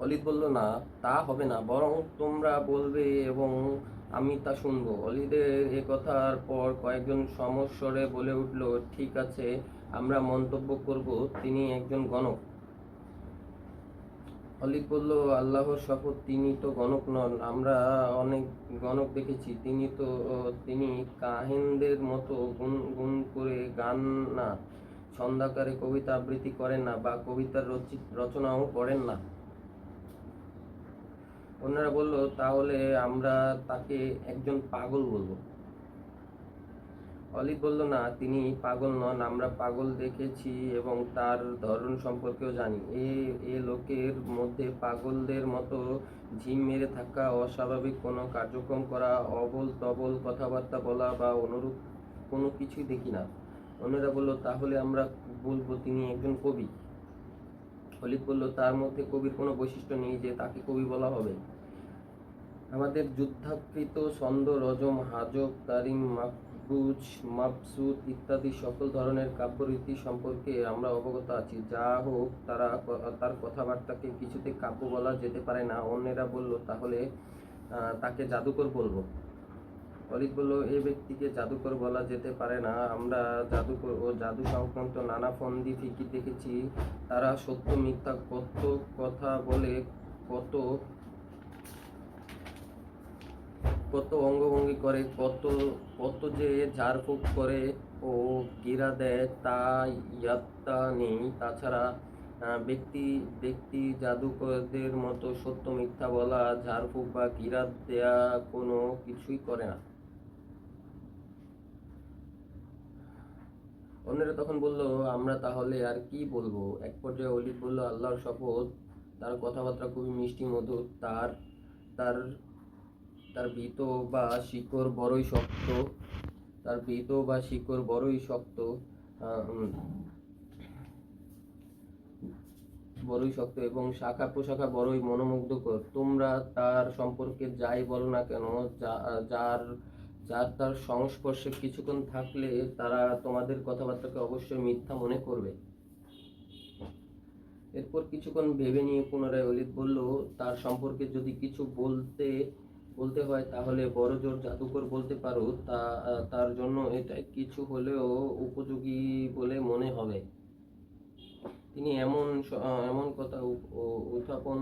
অলিদ বলল, না, তা হবে না। বরং তোমরা বলবে এবং আমি তা শুনব। অলিদের এ কথার পর কয়েকজন সমস্বরে বলে উঠল, ঠিক আছে, আমরা মন্তব্য করব। তিনি একজন গণক। অলিদ বলল, আল্লাহর শপথ, তিনি তো গণক নন। আমরা অনেক গণক দেখেছি। তিনি তো, তিনি কাহিনদের মতো গুন গুন করে গান না, ছন্দাকারে কবিতা আবৃত্তি করেন না বা কবিতার রচি- রচনাও করেন না। অন্যরা বলল, তাহলে আমরা তাকে একজন পাগল বলব। অলিদ বলল, না, তিনি পাগল নন, আমরা পাগল দেখেছি এবং তার ধরন সম্পর্কেও জানি। এ এ লোকের মধ্যে পাগলদের মতো ঝিম মেরে থাকা অস্বাভাবিক কোনো কার্যক্রম করা, অবল তবল কথাবার্তা বলা বা অনুরূপ কোনো কিছুই দেখি না। অন্যরা বলল, তাহলে আমরা বলব তিনি একজন কবি? অলিদ বলল, তার মধ্যে কবির কোনো বৈশিষ্ট্য নেই যে তাকে কবি বলা হবে। আমাদের যুদ্ধাকৃত ছন্দ, রজম, হাজব, তারিম মাকবুজ মাবসুদ ইত্যাদি সকল ধরনের কাব্যরীতি সম্পর্কে আমরা অবগত আছি। যা হোক, তারা তার কথাবার্তাকে কিছুতে কাব্য বলা যেতে পারে না। অন্যেরা বলল, তাহলে তাকে জাদুকর বলব। অলিদ বলল এই ব্যক্তিকে জাদুকর বলা যেতে পারে না। আমরা জাদুকর ও জাদু সংক্রান্ত নানা ফন্দি ফিকির দেখেছি। তারা সত্য, মিথ্যা, কত কথা বলে, কত কত অঙ্গভঙ্গি করে, কত কত যে ঝাড়ফুঁক করে ও গিরা দেয়, তা ইয়াত্তা নেই। তাছাড়া ব্যক্তি ব্যক্তি জাদুকরদের মতো সত্য মিথ্যা বলা, ঝাড়ফুঁক বা গিরাত দেয়া কোনো কিছুই করে না। অন্যরা তখন বলল, আমরা তাহলে আর কি বলব? এক পর্যায়ে অলিদ বলল, আল্লাহর শপথ, তার কথাবার্তা খুবই মিষ্টি, মধুর, তার তার তার ভিত বা শিকড় বড়ই শক্ত, তার ভিত বা শিকড় বড়ই শক্ত বড়ই শক্ত এবং শাখা প্রশাখা বড়ই মনোমুগ্ধকর। তোমরা তার সম্পর্কে যাই বলো না কেন যার যার তার সংস্পর্শে কিছুক্ষণ থাকলে তারা তোমাদের কথাবার্তাকে অবশ্যই মিথ্যা মনে করবে। এরপর কিছুক্ষণ ভেবে নিয়ে পুনরায় অলিদ বলল, তার সম্পর্কে যদি কিছু বলতে বলতে হয়, তাহলে বড় জোর জাদুকর বলতে পারো, তা, তার জন্য এটা কিছু হলেও উপযোগী বলে মনে হবে। তিনি এমন এমন কথা উত্থাপন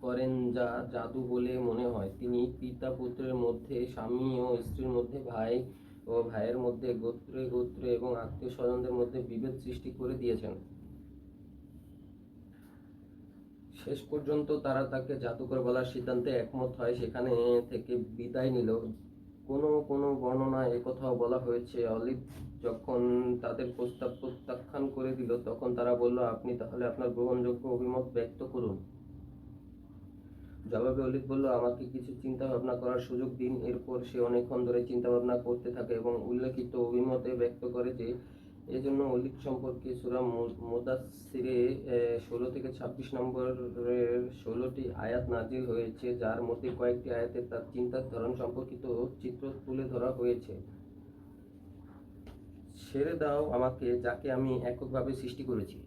করেন যা জাদু বলে মনে হয়। তিনি পিতা পুত্রের মধ্যে, স্বামী ও স্ত্রীর মধ্যে, ভাই ও ভাইয়ের মধ্যে গোত্রে গোত্রে এবং আত্মীয় স্বজনদের মধ্যে বিভেদ সৃষ্টি করে দিয়েছেন। শেষ পর্যন্ত তারা তাকে জাদুকর বলার সিদ্ধান্তে একমত হয়। সেখানে থেকে বিদায় নিল। কোনো কোনো বর্ণনায় একথাও বলা হয়েছে। অলিভ যখন তাদের প্রস্তাব প্রত্যাখ্যান করে দিল, তখন তারা বলল, আপনি তাহলে আপনার গ্রহণযোগ্য অভিমত ব্যক্ত করুন। জবাবে অলিভ বলল, আমাকে কিছু চিন্তা ভাবনা করার সুযোগ দিন। এরপর সে অনেকক্ষণ ধরে চিন্তা ভাবনা করতে থাকে এবং উল্লেখিত অভিমতে ব্যক্ত করে যে এজন্য অলিক সম্পর্কে সুরা মোদাসিরে ষোলো থেকে ছাব্বিশ নম্বরের ষোলোটি আয়াত নাজির হয়েছে, যার মধ্যে কয়েকটি আয়াতে তার চিন্তার ধরন সম্পর্কিত চিত্র তুলে ধরা হয়েছে। ছেড়ে দাও আমাকে, যাকে আমি এককভাবে সৃষ্টি করেছি।